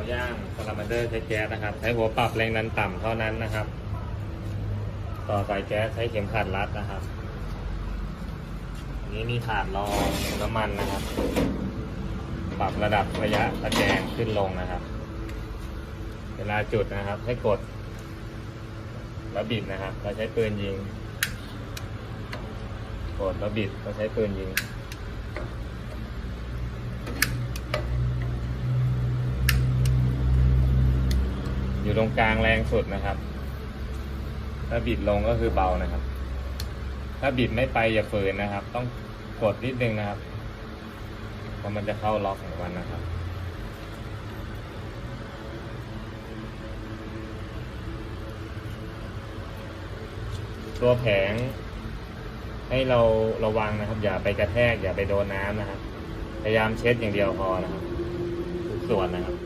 าย่างสลามันเดอร์ใช้แก๊สนะครับ ใช้หัวปรับแรงดันต่ำเท่านั้นนะครับ ต่อสายแก๊สใช้เข็มขัดรัดนะครับอันนี้มีถาดรองน้ำมันนะครับ ปรับระดับระยะตะแกรงขึ้นลงนะครับ เวลาจุดนะครับ ให้กดแล้วบิดนะครับ เราใช้ปืนยิง กดแล้วบิดเราใช้ปืนยิง อยู่ตรงกลางแรงสุดนะครับ ถ้าบิดลงก็คือเบานะครับ ถ้าบิดไม่ไปอย่าฝืนนะครับ ต้องกดนิดนึงนะครับเพราะมันจะเข้าล็อกของมันนะครับตัวแผงให้เราระวังนะครับ อย่าไปกระแทกอย่าไปโดนน้ำนะครับ พยายามเช็ดอย่างเดียวพอนะครับทุกส่วนนะครับ